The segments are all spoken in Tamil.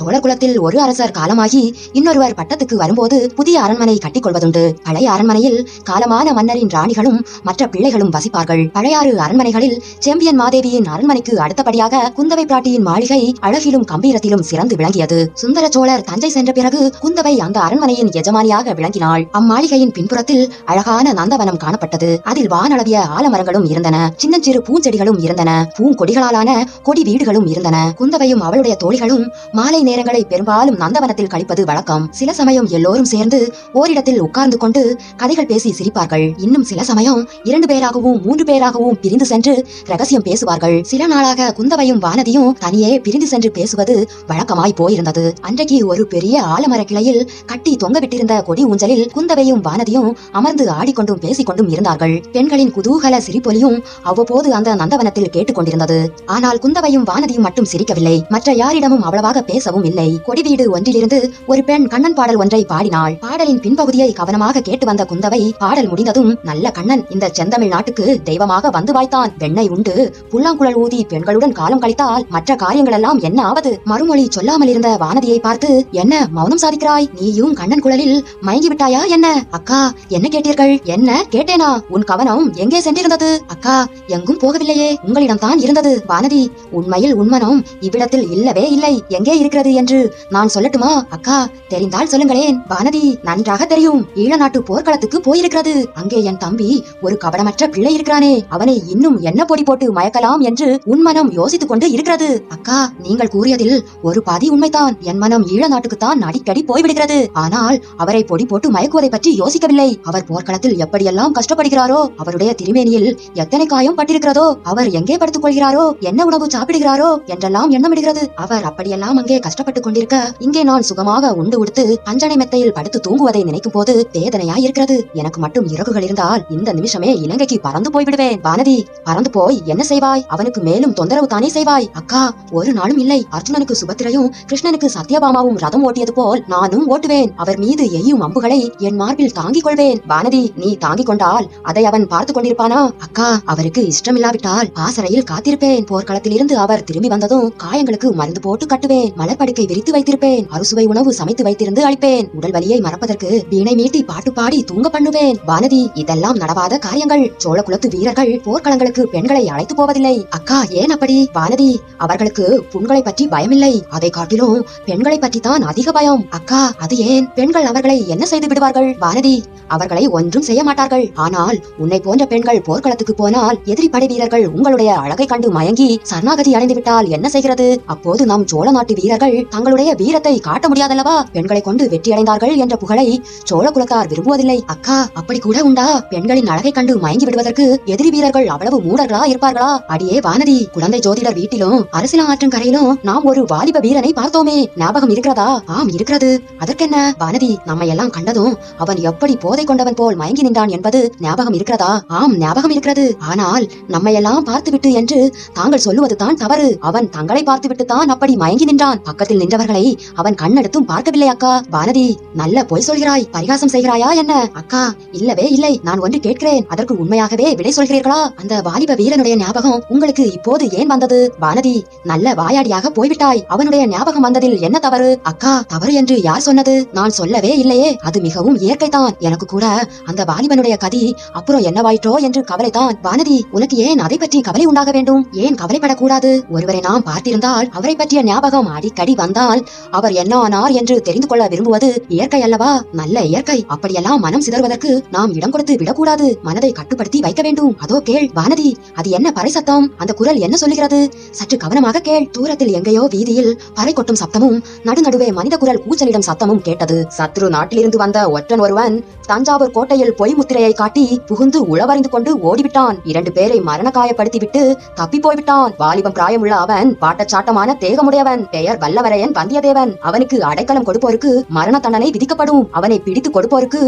சோழகுலத்தில் ஒரு அரசர் காலமாகி இன்னொருவர் பட்டத்துக்கு வரும்போது புதிய அரண்மனை கட்டிக் கொள்வதுண்டு பழைய அரண்மனையில் காலமான மன்னரின் ராணிகளும் மற்ற பிள்ளைகளும் வசிப்பார்கள். பழையாறு அரண்மனைகளில் செம்பியன் மாதேவியின் அரண்மனைக்கு அடுத்தபடியாக குந்தவை பிராட்டியின் மாளிகை அழகிலும் கம்பீரத்திலும் சிறந்து விளங்கியது. சுந்தர சோழர் தஞ்சை சென்ற பிறகு குந்தவை அந்த அரண்மனையின் எஜமானியாக விளங்கினாள். அம்மாளிகையின் பின்புறத்தில் அழகான நந்தவனம் காணப்பட்டது. அதில் வானளவிய ஆலமரங்களும் இருந்தன. சின்னஞ்சிறு பூஞ்செடிகளும் இருந்தன. பூங்கொடிகளாலான கொடி வீடுகளும் இருந்தன. குந்தவையும் அவளுடைய தோழிகளும் மாலை நேரங்களை பெரும்பாலும் நந்தவனத்தில் கழிப்பது வழக்கம். சில சமயம் எல்லோரும் சேர்ந்து ஓரிடத்தில் உட்கார்ந்து கொண்டு கதைகள் பேசி சிரிப்பார்கள். இன்னும் சில சமயம் இரண்டு பேராகவும் மூன்று பேராகவும் பிரிந்து சென்று ரகசியம் பேசுவார்கள். சில நாளாக குந்தவையும் வானதியும் தனியே பிரிந்து சென்று பேசுவது வழக்கமாய் போயிருந்தது. அன்றைக்கு ஒரு பெரிய ஆலமர கிளையில் கட்டி தொங்கவிட்டிருந்த கொடி ஊஞ்சலில் குந்தவையும் வானதியும் அமர்ந்து ஆடிக்கொண்டும் பேசிக்கொண்டும் இருந்தார்கள். பெண்களின் குதூகல சிரிப்பொலியும் அவ்வப்போது அந்த நந்தவனத்தில் கேட்டுக்கொண்டிருந்தது. ஆனால் குந்தவையும் வானதியும் மட்டும் சிரிக்கவில்லை. மற்ற யாரிடமும் அவ்வளவாக பேச பேசவும் இல்லை. கொடி வீடு ஒன்றிலிருந்து ஒரு பெண் கண்ணன் பாடல் ஒன்றை பாடினாள். பாடலின் பின்பகுதியை கவனமாக கேட்டு வந்த குந்தவை பாடல் முடிந்ததும் நல்ல கண்ணன் இந்த செந்தமிழ் நாட்டுக்கு தெய்வமாக வந்து வாய்த்தான். வெண்ணை உண்டு புல்லாங்குழல் ஊதி பெண்களுடன் காலம் கழித்தால் மற்ற காரியங்கள் எல்லாம் என்ன ஆவது? மறுமொழி சொல்லாமல் இருந்த வானதியை பார்த்து என்ன மௌனம் சாதிக்கிறாய்? நீயும் கண்ணன் குழலில் மயங்கி விட்டாயா என்ன? அக்கா என்ன கேட்டீர்கள்? என்ன கேட்டேனா? உன் கவனம் எங்கே சென்றிருந்தது? அக்கா எங்கும் போகவில்லையே. உங்களிடம் தான் இருந்தது. வானதி உண்மையில் உன்மனம் இவ்விடத்தில் இல்லவே இல்லை. எங்கே இருக்கிறது என்று நான் சொல்லட்டுமா அக்கா? தெரிந்தால் சொல்லுங்களேன். வானதி நன்றாக தெரியும். ஈழ நாட்டு போர்க்களத்துக்கு போயிருக்கிறது. அங்கே என் தம்பி ஒரு கபடமற்ற பிள்ளை இருக்கிறானே. அவனை இன்னும் என்ன பொடி போட்டு மயக்கலாம் என்று உன் மனம் யோசித்துக் கொண்டு இருக்கிறது. அக்கா நீங்கள் கூறியதில் ஒரு பாதி உண்மைதான். என் மனம் ஈழ நாட்டுக்குத்தான் அடிக்கடி போய்விடுகிறது. ஆனால் அவரை பொடி போட்டு மயக்குவதை பற்றி யோசிக்கவில்லை. அவர் போர்க்களத்தில் எப்படியெல்லாம் கஷ்டப்படுகிறாரோ அவருடைய திருமேனியில் எத்தனை காயம் பட்டிருக்கிறதோ அவர் எங்கே படுத்துக் கொள்கிறாரோ என்ன உணவு சாப்பிடுகிறாரோ என்றெல்லாம் எண்ணமிடுகிறது. அவர் அப்படியெல்லாம் அங்கே கஷ்டப்பட்டு கொண்டிருக்க இங்கே நான் சுகமாக உண்டு உடுத்து பஞ்சனை மெத்தையில் படுத்து தூங்குவதை நினைக்கும் போது வேதனையா இருக்கிறது எனக்கு மட்டும் இறகுகள் இருந்தால் இந்த நிமிஷமே இலங்கைக்கு பறந்து போய்விடுவேன். வானதி பறந்து போய் என்ன செய்வாய்? அவனுக்கு மேலும் தொந்தரவு தானே செய்வாய்? அக்கா ஒரு நாளும் இல்லை. அர்ஜுனனுக்கு சுபத்திரையும் கிருஷ்ணனுக்கு சத்யபாமாவும் ரதம் ஓட்டியது போல் நானும் ஓட்டுவேன். அவர் மீது எய்யும் அம்புகளை என் மார்பில் தாங்கிக் கொள்வேன். வானதி நீ தாங்கிக் கொண்டால் அதை அவன் பார்த்து கொண்டிருப்பானா? அக்கா அவருக்கு இஷ்டமில்லாவிட்டால் பாசறையில் காத்திருப்பேன். போர்க்களத்தில் இருந்து அவர் திரும்பி வந்ததும் காயங்களுக்கு மருந்து போட்டு கட்டுவேன். மலர்படுக்கை விரித்து வைத்திருப்பேன். அறுசுவை உணவு சமைத்து வைத்திருந்து அளிப்பேன். உடல் வலியை மறப்பதற்கு வீணை மீட்டி பாட்டு பாடி தூங்க பண்ணுவேன். வானதி இதெல்லாம் நடவாத காரியங்கள். சோழ குலத்து வீரர்கள் போர்க்களங்களுக்கு பெண்களை அழைத்து போவதில்லை. அக்கா ஏன் அப்படி? வானதி அவர்களுக்கு புண்களை பற்றி பயமில்லை. அதை காட்டிலும் பெண்களை பற்றி தான் அதிக பயம். அக்கா அது ஏன்? பெண்கள் அவர்களை என்ன செய்து விடுவார்கள்? வானதி அவர்களை ஒன்றும் செய்ய மாட்டார்கள். ஆனால் உன்னை போன்ற பெண்கள் போர்க்களத்துக்கு போனால் எதிரி படை வீரர்கள் உங்களுடைய அழகை கண்டு மயங்கி சரணாகதி அடைந்து விட்டால் என்ன செய்கிறது? அப்போது நம் சோழ நாட்டு வீரர்கள் தங்களுடைய வீரத்தை காட்ட முடியாதல்லவா? பெண்களை கொண்டு வெற்றி அடைந்தார்கள் என்ற புகழை சோழ குலத்தார் விரும்புவதில்லை. அக்கா அப்படி கூட உண்டா? பெண்களின் அழகை கண்டு மயங்கி விடுவதற்கு எதிரி வீரர்கள் அவ்வளவு மூடர்களா இருப்பார்களா? அடியே வானதி குழந்தை ஜோதிடர் வீட்டிலும் அரசியல் ஆற்றும் கரையிலும் நாம் ஒரு வாலிப வீரனை பார்த்தோமே. ஞாபகம் இருக்கிறதா? ஆம் இருக்கிறது. அதற்கென்ன? வானதி நம்மை எல்லாம் கண்டதும் அவன் எப்படி போதை கொண்டவன் போல் மயங்கி நின்றான் என்பது ஞாபகம் இருக்கிறதா? ஆம் ஞாபகம் இருக்கிறது. ஆனால் நம்மையெல்லாம் பார்த்துவிட்டு என்று தாங்கள் சொல்லுவதுதான் தவறு. அவன் தங்களை பார்த்துவிட்டு தான் அப்படி மயங்கி நின்றான். பக்கத்தில் நின்றவர்களை அவன் கண்ணெடுத்தும் பார்க்கவில்லை அக்கா. வானதி நல்ல பொய் சொல்கிறாய். பரிகாசம் செய்கிறாயா என்ன? அக்கா இல்லவே இல்லை. நான் ஒன்று கேட்கிறேன். அதற்கு உண்மையாகவே விடை சொல்கிறீர்களா? அந்த வாலிப வீரனுடைய ஞாபகம் உங்களுக்கு இப்போது ஏன் வந்தது? வானதி நல்ல வாயாடியாக போய்விட்டாய். அவனுடைய ஞாபகம் வந்ததில் என்ன தவறு? அக்கா தவறு என்று யார் சொன்னது? நான் சொல்லவே இல்லையே. அது மிகவும் இயற்கைதான். எனக்கு கூட அந்த வாலிபனுடைய கதி அப்புறம் என்னவாயிற்றோ என்று கவலைதான். வானதி உனக்கு ஏன் அதை பற்றி கவலை உண்டாக வேண்டும்? ஏன் கவலைப்படக்கூடாது? ஒருவரை நாம் பார்த்திருந்தால் அவரை பற்றிய ஞாபகம் அடிக்கடி வந்தால் அவர் என்ன ஆனார் என்று தெரிந்து கொள்ள விரும்புவது இயற்கை அல்லவா? நல்ல இயற்கை. அப்படியெல்லாம் மனம் சிதறுவதற்கு நாம் இடம் கொடுத்து விடக்கூடாது. மனதை கட்டுப்படுத்தி வைக்க வேண்டும். அதோ கேள் வானதி அது என்ன பறை சத்தம் அந்த குரல் என்ன சொல்லுகிறது? சற்று கவனமாக கேள். தூரத்தில் எங்கேயோ வீதியில் பறை கொட்டும் சத்தமும் நடுநடுவே மனித குரல் கூச்சலிடும் சத்தமும் கேட்டது. சத்ரு நாட்டிலிருந்து வந்த ஒற்றன் ஒருவன் தஞ்சாவூர் கோட்டையில் பொய் முத்திரையை காட்டி புகுந்து உளவறிந்து கொண்டு ஓடிவிட்டான். இரண்டு பேரை மரண காயப்படுத்தி விட்டு தப்பி போய்விட்டான். வாலிபம் பிராயமுள்ள அவன் பாட்டச்சாட்டமான தேகமுடையவன். பெயர் வல்லவரையன் வந்தியத்தேவன். அவனுக்கு அடைக்கலம் கொடுப்போருக்கு மரண தண்டனை விதிக்கப்படும். அவனை பிடித்து கொடுப்போருக்கு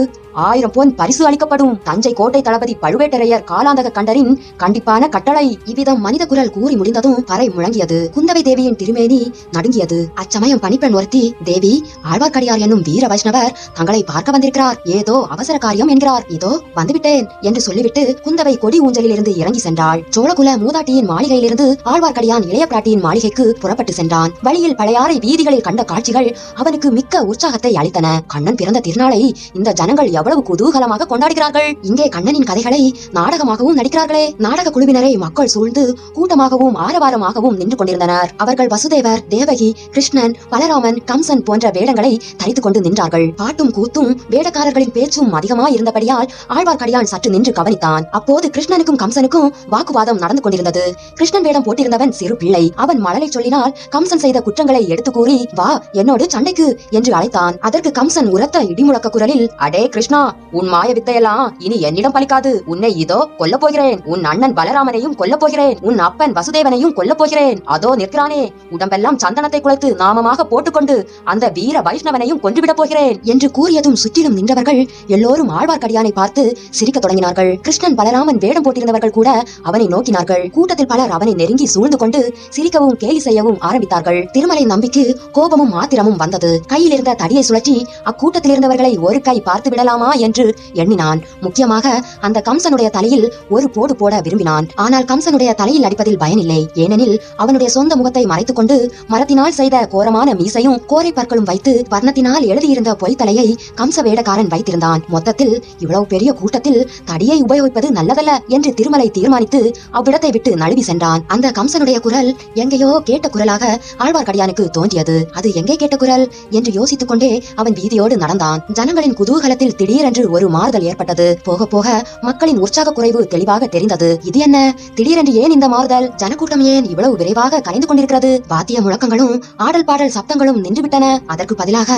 ஆயிரம் பொன் பரிசு அளிக்கப்படும். தஞ்சை கோட்டை தளபதி பழுவேட்டரையர் காலாந்தக கண்டரின் கண்டிப்பான கட்டளை இவ்விதம் மனித குரல் கூறி முடிந்ததும் பறை முழங்கியது. குந்தவை தேவியின் திருமேனி நடுங்கியது. அச்சமயம் பணிப்பெண் ஒருத்தி தேவி ஆழ்வார்க்கடியார் என்னும் வீர வைஷ்ணவர் தங்களை பார்க்க வந்திருக்கிறார். ஏதோ அவசர காரியம் என்கிறார். இதோ வந்துவிட்டேன் என்று சொல்லிவிட்டு குந்தவை கொடி ஊஞ்சலில் இருந்து இறங்கி சென்றாள். சோழகுல மூதாட்டியின் மாளிகையிலிருந்து ஆழ்வார்க்கடியான் இளைய பிராட்டியின் மாளிகைக்கு புறப்பட்டு சென்றான். வழியில் பழையாறை வீதிகளில் கண்ட காட்சிகள் அவனுக்கு மிக்க உற்சாகத்தை அளித்தன. கண்ணன் பிறந்த திருநாளை இந்த ஜனங்கள் எவ்வளவு குதூகலமாக கொண்டாடுகிறார்கள். இங்கே கண்ணனின் கதைகளை நாடகமாகவும் நடிக்கிறார்களே. நாடக குழுவினரை மக்கள் சூழ்ந்து கூட்டமாகவும் ஆரவாரமாகவும் நின்று கொண்டிருந்தனர். அவர்கள் வசுதேவர் தேவகி கிருஷ்ணன் பலராமன் கம்சன் போன்ற வேடங்களை தரித்துக் கொண்டு நின்றார்கள். பாட்டும் கூத்தும் வேடக்காரர்களின் பேச்சும் அதிகமாய் இருந்தபடியால் ஆழ்வார்க்கடியான் சற்று நின்று கவனித்தான். அப்போது கிருஷ்ணனுக்கும் கம்சனுக்கும் வாக்குவாதம் நடந்து கொண்டிருந்தது. கிருஷ்ணன் வேடம் போட்டிருந்தவன் சிறு பிள்ளை. அவன் மழலை சொல்லினால் கம்சன் செய்த குற்றங்கள் விஷயங்களை எடுத்து கூறி வா என்னோடு சண்டைக்கு என்று அழைத்தான். அதற்கு கம்சன் உரத்த இடிமுழக்க குரலில் அடே கிருஷ்ணா உன் மாய வித்தையெல்லாம் இனி என்னிடம் பலிக்காது. உன்னை இதோ கொல்ல போகிறேன். உன் அண்ணன் பலராமனையும் கொல்ல போகிறேன். உன் அப்பன் வசுதேவனையும் கொல்ல போகிறேன். அதோ நிற்கிறானே. உடம்பெல்லாம் சந்தனத்தை குலைத்து நாமமாக போட்டுக்கொண்டு அந்த வீர வைஷ்ணவனையும் கொன்றுவிடப் போகிறேன். என்று கூறியதும் சுற்றிலும் நின்றவர்கள் எல்லோரும் ஆழ்வார்க்கடியானை பார்த்து சிரிக்க தொடங்கினார்கள். கிருஷ்ணன் பலராமன் வேடம் போட்டிருந்தவர்கள் கூட அவனை நோக்கினார்கள். கூட்டத்தில் பலர் அவனை நெருங்கி சூழ்ந்து கொண்டு சிரிக்கவும் கேலி செய்யவும் ஆரம்பித்தார்கள். திருமலை நம்பிக்கு கோபமும் ஆத்திரமும் வந்தது. கையில் இருந்த தடியை சுழற்றி அக்கூட்டத்தில் இருந்தவர்களை ஒரு கை பார்த்து விடலாமா என்று எண்ணினான். முக்கியமாக அந்த கம்சனுடைய தலையில் ஒரு போடு போட விரும்பினான். ஆனால் கம்சனுடைய தலையில் அடிப்பதில் பயனில்லை. ஏனெனில் அவனுடைய சொந்த முகத்தை மறைத்துக் கொண்டு மரத்தினால் செய்த கோரமான மீசையும் கோரை பற்களும் வைத்து வர்ணத்தினால் எழுதியிருந்த பொய் தலையை கம்ச வேடக்காரன் வைத்திருந்தான். மொத்தத்தில் இவ்வளவு பெரிய கூட்டத்தில் தடியை உபயோகிப்பது நல்லதல்ல என்று திருமலை தீர்மானித்து அவ்விடத்தை விட்டு நழுவி சென்றான். அந்த கம்சனுடைய குரல் எங்கேயோ கேட்ட குரலாக ஆழ்வார்க்கடியானுக்கு அவனுக்கு தோன்றியது. அது எங்கே கேட்ட குரல் என்று யோசித்துக் கொண்டே அவன் வீதியோடு நடந்தான். ஜனங்களின் குதூகலத்தில் திடீரென்று ஒரு மாறுதல் ஏற்பட்டது. போக போக மக்களின் உற்சாக குறைவு தெளிவாக தெரிந்தது. இது என்ன? திடீரென்று ஏன் இந்த மாறுதல்? ஜனக்கூட்டம் ஏன் இவ்வளவு விரைவாக கலைந்து கொண்டிருக்கிறது? வாத்திய முழக்கங்களும் ஆடல் பாடல் சப்தங்களும் நின்றுவிட்டன. அதற்கு பதிலாக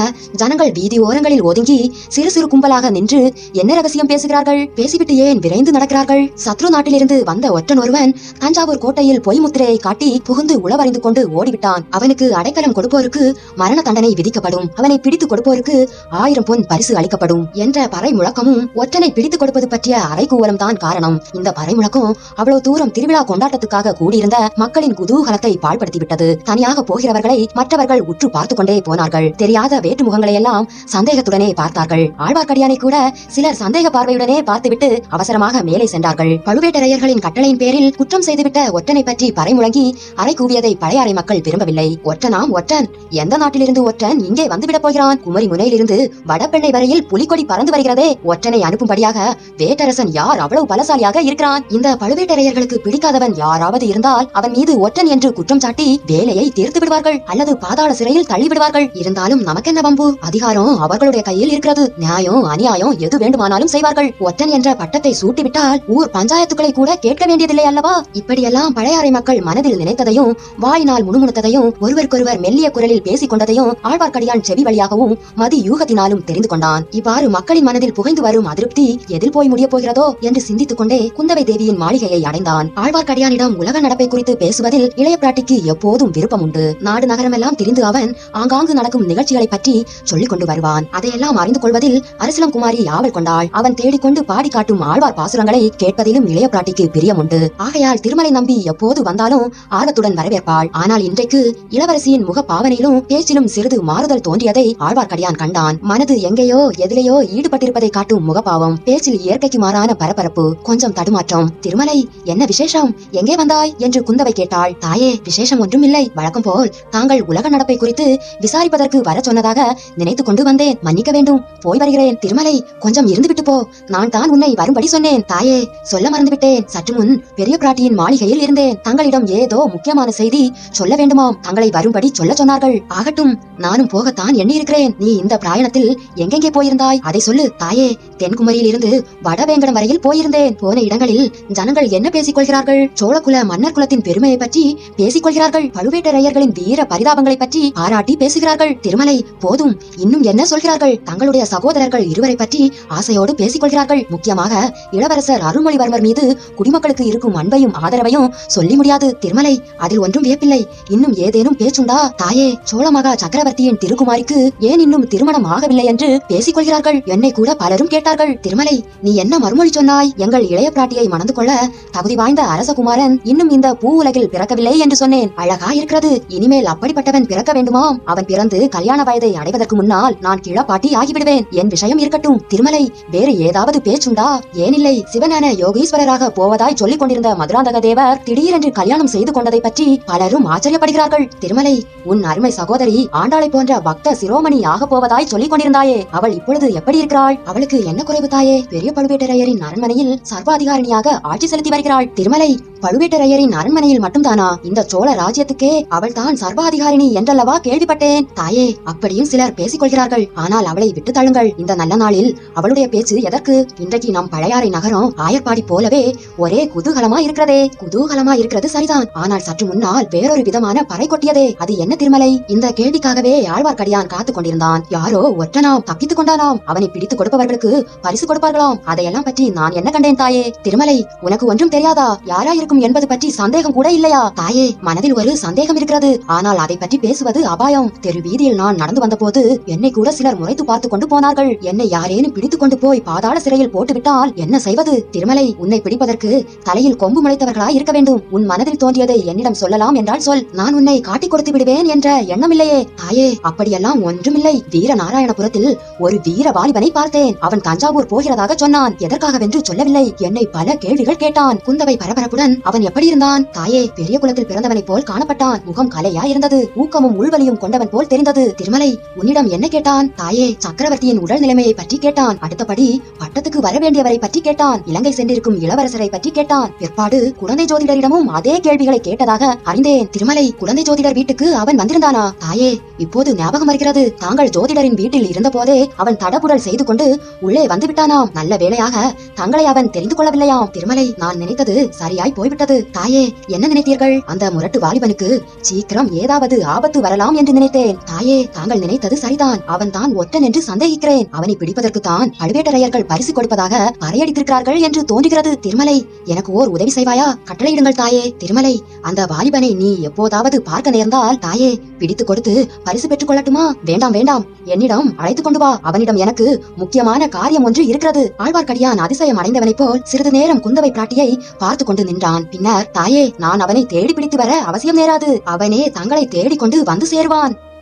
ஜனங்கள் வீதி ஓரங்களில் ஒதுங்கி சிறு சிறு கும்பலாக நின்று என்ன ரகசியம் பேசுகிறார்கள்? பேசிவிட்டு ஏன் விரைந்து நடக்கிறார்கள்? சத்ரு நாட்டிலிருந்து வந்த ஒற்றன் ஒருவன் தஞ்சாவூர் கோட்டையில் பொய் முத்திரையை காட்டி புகுந்து உளவறிந்து கொண்டு ஓடிவிட்டான். அவனுக்கு அடைக்கலம் கொடுப்போருக்கு மரண தண்டனை விதிக்கப்படும். அவனை பிடித்து கொடுப்போருக்கு ஆயிரம் பொன் பரிசு அளிக்கப்படும் என்ற பறை முழக்கமும் ஒற்றனை பிடித்துக் கொடுப்பது பற்றிய அறைகூவலம் தான் காரணம். இந்த பறை முழக்கம் அவ்வளவு தூரம் திருவிழா கொண்டாட்டத்துக்காக கூடியிருந்த மக்களின் குதூகலத்தை பாழ்படுத்திவிட்டது. தனியாக போகிறவர்களை மற்றவர்கள் உற்று பார்த்து கொண்டே போனார்கள். தெரியாத வேற்று முகங்களை எல்லாம் சந்தேகத்துடனே பார்த்தார்கள். ஆழ்வார்க்கடியானை கூட சிலர் சந்தேக பார்வையுடனே பார்த்துவிட்டு அவசரமாக மேலே சென்றார்கள். பழுவேட்டரையர்களின் கட்டளையின் பேரில் குற்றம் செய்துவிட்ட ஒற்றனை பற்றி பறை முழங்கி அறை கூவியதை பழையாறை மக்கள் விரும்பவில்லை. ஒற்றனாம் ஒற்றன். எந்த நாட்டிலிருந்து ஒற்றன் இங்கே வந்துவிடப் போகிறான்? குமரி முனையிலிருந்து வடபெண்ணை வரையில் புலிக்கொடி பறந்து வருகிறதே. ஒற்றனை அனுப்பும்படியாக வேட்டரசன் யார் அவ்வளவு பலசாலியாக இருக்கிறான்? இந்த பழுவேட்டரையர்களுக்கு பிடிக்காதவன் யாராவது இருந்தால் அவன் மீது ஒற்றன் என்று குற்றம் சாட்டி வேலையை தீர்த்து விடுவார்கள். அல்லது பாதாள சிறையில் தள்ளிவிடுவார்கள். இருந்தாலும் நமக்கென்ன வம்பு? அதிகாரம் அவர்களுடைய கையில் இருக்கிறது. நியாயம் அநியாயம் எது வேண்டுமானாலும் செய்வார்கள். ஒற்றன் என்ற பட்டத்தை சூட்டிவிட்டால் ஊர் பஞ்சாயத்துக்களை கூட கேட்க வேண்டியதில்லை அல்லவா? இப்படியெல்லாம் பழையாறை மக்கள் மனதில் நினைத்ததையும் வாயினால் முணுமுணுத்ததையும் ஒருவருக்கொருவர் மெல்லிய குரலில் பேசிக் கொண்டதையும் ஆழ்வார்க்கடியான் செவி வழியாகவும் மதி யூகத்தினாலும் தெரிந்து கொண்டான். இவ்வாறு மக்களின் மனதில் புகைந்து வரும் அதிருப்தி எதில் போய் முடியப் போகிறதோ என்று சிந்தித்துக் கொண்டே குந்தவை தேவியின் மாளிகையை அடைந்தான். ஆழ்வார்க்கடியானிடம் உலக நடப்பை குறித்து பேசுவதில் இளைய பிராட்டிக்கு எப்போதும் விருப்பம் உண்டு நாடு நகரமெல்லாம் திரிந்து அவன் ஆங்காங்கு நடக்கும் நிகழ்ச்சிகளை பற்றி சொல்லிக் கொண்டு வருவான். அதையெல்லாம் அறிந்து கொள்வதில் அரசலம் குமாரி ஆவல் கொண்டாள். அவன் தேடிக்கொண்டு பாடி காட்டும் ஆழ்வார் பாசுரங்களை கேட்பதிலும் இளைய பிராட்டிக்கு பிரியம் உண்டு ஆகையால் திருமலை நம்பி எப்போது வந்தாலும் ஆர்வத்துடன் வரவேற்பாள். ஆனால் இன்றைக்கு இளவரசி இளவரசியின் முக பாவனையிலும் பேச்சிலும் சிறிது மாறுதல் தோன்றியதை ஆழ்வார்க்கடியான் கண்டான். மனது எங்கேயோ எதிலேயோ ஈடுபட்டிருப்பதை காட்டும் முகபாவம் பேச்சில் இயற்கைக்கு மாறான பரபரப்பு கொஞ்சம் தடுமாற்றம். திருமலை என்ன விசேஷம்? எங்கே வந்தாய்? என்று குந்தவை கேட்டாள். தாயே விசேஷம் ஒன்றும் இல்லை வழக்கம் போல் தாங்கள் உலக நடப்பை குறித்து விசாரிப்பதற்கு வர சொன்னதாக நினைத்துக் கொண்டு வந்தேன். மன்னிக்க வேண்டும். போய் வருகிறேன். திருமலை கொஞ்சம் இருந்துவிட்டு போ. நான் தான் உன்னை வரும்படி சொன்னேன். தாயே சொல்ல மறந்துவிட்டேன். சற்று முன் பெரிய பிராட்டியின் மாளிகையில் இருந்தேன். தங்களிடம் ஏதோ முக்கியமான செய்தி சொல்ல வேண்டுமாம். தங்களை வரும் வரும்படி சொல்ல சொன்னார்கள். ஆகட்டும் நானும் போகத்தான் எண்ணியிருக்கிறேன். நீ இந்த பிராயணத்தில் எங்கெங்கே போயிருந்தாய்? அதை சொல்லு தாயே. தென்குமரியில் இருந்து வடவேங்கடம் வரையில் போயிருந்தேன். போன இடங்களில் ஜனங்கள் என்ன பேசிக் கொள்கிறார்கள் சோழகுல மன்னர் குலத்தின் பெருமையை பற்றி பேசிக் கொள்கிறார்கள் பழுவேட்டரையர்களின் வீர பரிதாபங்களை பற்றி பாராட்டி பேசுகிறார்கள். திருமலை போதும். இன்னும் என்ன சொல்கிறார்கள்? தங்களுடைய சகோதரர்கள் இருவரை பற்றி ஆசையோடு பேசிக் கொள்கிறார்கள் முக்கியமாக இளவரசர் அருள்மொழிவர்மர் மீது குடிமக்களுக்கு இருக்கும் அன்பையும் ஆதரவையும் சொல்லி முடியாது. திருமலை அதில் ஒன்றும் வியப்பில்லை. இன்னும் ஏதேனும் பேச்சுண்டா தாயே சோழமகா சக்கரவர்த்தியின் திருக்குமாரிக்கு ஏன் இன்னும் திருமணம் ஆகவில்லை என்று பேசிக் கொள்கிறார்கள் என்னை கூட பலரும் கேட்டார்கள். திருமலை நீ என்ன மறுமொழி சொன்னாய்? எங்கள் இளைய பிராட்டியை மணந்து கொள்ள தகுதி வாய்ந்த அரசகுமாரன் இன்னும் இந்த பூ உலகில் பிறக்கவில்லை என்று சொன்னேன். அழகா இருக்கிறது. இனிமேல் அப்படிப்பட்டவன் பிறக்க வேண்டுமாம் அவன் பிறந்து கல்யாண வயதை அடைவதற்கு முன்னால் நான் கிழப்பாட்டி ஆகிவிடுவேன். என் விஷயம் இருக்கட்டும். திருமலை வேறு ஏதாவது பேச்சுண்டா? ஏனில்லை சிவனான யோகீஸ்வரராக போவதாய் சொல்லிக் கொண்டிருந்த மதுராந்தக தேவர் திடீரென்று கல்யாணம் செய்து கொண்டதை பற்றி பலரும் ஆச்சரியப்படுகிறார்கள். திருமலை திருமலை உன் அருமை சகோதரி ஆண்டாளை போன்ற பக்த சிரோமணி ஆக போவதாய் சொல்லிக் கொண்டிருந்தாயே. அவள் இப்பொழுது எப்படி இருக்கிறாள்? அவளுக்கு என்ன குறைவு தாயே? பெரிய பழுவேட்டரையரின் அரண்மனையில் சர்வாதிகாரணியாக ஆட்சி செலுத்தி வருகிறாள். திருமலை பழுவேட்டரையரின் அரண்மனையில் மட்டும்தானா? இந்த சோழ ராஜ்யத்துக்கே அவள் தான் சர்வாதிகாரிணி என்றல்லவா கேள்விப்பட்டேன். தாயே அப்படியும் சிலர் பேசிக் கொள்கிறார்கள் ஆனால் அவளை விட்டு தள்ளுங்கள். இந்த நல்ல நாளில் அவளுடைய பேச்சு எதற்கு? இன்றைக்கு நம் பழையாறை நகரம் ஆயர்பாடி போலவே ஒரே குதூகலமா இருக்கிறதே குதூகலமா இருக்கிறது சரிதான். ஆனால் சற்று முன்னால் வேறொரு விதமான பறை கொட்டியதே. அது என்ன திருமலை? இந்த கேள்விக்காகவே ஆழ்வார்க்கடியான் காத்துக் கொண்டிருந்தான். யாரோ ஒற்றனாம் தப்பித்துக் கொண்டானாம். அவனை பிடித்துக் கொடுப்பவர்களுக்கு பரிசு கொடுப்பார்களாம். அதையெல்லாம் பற்றி நான் என்ன கண்டேன் தாயே? திருமலை உனக்கு ஒன்றும் தெரியாதா? யாரா இருக்கும் என்பது பற்றி சந்தேகம் கூட இல்லையா? தாயே மனதில் ஒரு சந்தேகம் இருக்கிறது. ஆனால் அதை பற்றி பேசுவது அபாயம். தெரு வீதியில் நான் நடந்து வந்தபோது என்னை கூட சிலர் முறைத்து பார்த்து கொண்டு போனார்கள். என்னை யாரேனும் பிடித்துக் கொண்டு போய் பாதாள சிறையில் போட்டுவிட்டால் என்ன செய்வது? திருமலை உன்னை பிடிப்பதற்கு தலையில் கொம்பு முளைத்தவர்களா இருக்க வேண்டும். உன் மனதில் தோன்றியதை என்னிடம் சொல்லலாம் என்றால் சொல். நான் உன்னை காட்டிக் கொடுத்து விடுவேன் என்ற எண்ணமில்லையே தாயே அப்படியெல்லாம் ஒன்றுமில்லை. வீர நாராயணபுரத்தில் ஒரு வீர வாலிபனை பார்த்தேன். அவன் தஞ்சாவூர் போகிறதாக சொன்னான். எதற்காகவென்று சொல்லவில்லை. என்னை பல கேள்விகள் கேட்டான். குந்தவை பரபரப்புடன் அவன் எப்படி இருந்தான்? தாயே பெரிய குலத்தில் பிறந்தவனைப் போல் காணப்பட்டான். முகம் கலையா இருந்தது. ஊக்கமும் உள்வலியும் கொண்டவன் போல் தெரிந்தது. திருமலை உன்னிடம் என்ன கேட்டான்? தாயே சக்கரவர்த்தியின் உடல் நிலைமையை பற்றி கேட்டான். அடுத்தபடி பட்டத்துக்கு வர வேண்டியவரை பற்றி கேட்டான். இலங்கை சென்றிருக்கும் இளவரசரை பற்றி கேட்டான். பிற்பாடு குழந்தை ஜோதிடரிடமும் அதே கேள்விகளை கேட்டதாக அறிந்தேன். திருமலை குழந்தை ஜோதிடர் வீட்டுக்கு அவன் வந்திருந்தானா? தாயே இப்போது ஞாபகம் வருகிறது. தாங்கள் ஜோதிடரின் வீட்டில் இருந்தபோதே அவன் தடபுடல் செய்து கொண்டு உள்ளே வந்து விட்டானாம் நல்ல வேளையாக தங்களை அவன் தெரிந்து கொள்ளவில்லையாம். திருமலை நான் நினைத்தது சரியாய் போ போய்விட்டது. தாயே என்ன நினைத்தீர்கள்? அந்த முரட்டு வாலிபனுக்கு சீக்கிரம் ஏதாவது ஆபத்து வரலாம் என்று நினைத்தேன். தாயே தாங்கள் நினைத்தது சரிதான். அவன் தான் ஒற்றன் என்று சந்தேகிக்கிறேன். அவனை பிடிப்பதற்கு தான் பழுவேட்டரையர்கள் பரிசு கொடுப்பதாக பறையடித்திருக்கிறார்கள் என்று தோன்றுகிறது. திருமலை எனக்கு ஓர் உதவி செய்வாயா? கட்டளையிடுங்கள் தாயே. திருமலை அந்த வாலிபனை நீ எப்போதாவது பார்க்க நேர்ந்தால் தாயே பிடித்து கொடுத்து பரிசு பெற்றுக் கொள்ளட்டுமா? வேண்டாம் வேண்டாம். என்னிடம் அழைத்துக் கொண்டு வா. அவனிடம் எனக்கு முக்கியமான காரியம் ஒன்று இருக்கிறது. ஆழ்வார்க்கடியான் அதிசயம் அடைந்தவனைப் போல் சிறிது நேரம் குந்தவை பிராட்டியை பார்த்து கொண்டு நின்றான். பின்னர் தாயே நான் அவனை தேடி பிடித்து வர அவசியம் நேராது. அவனே தங்களை தேடிக்கொண்டு வந்து சேருவான்.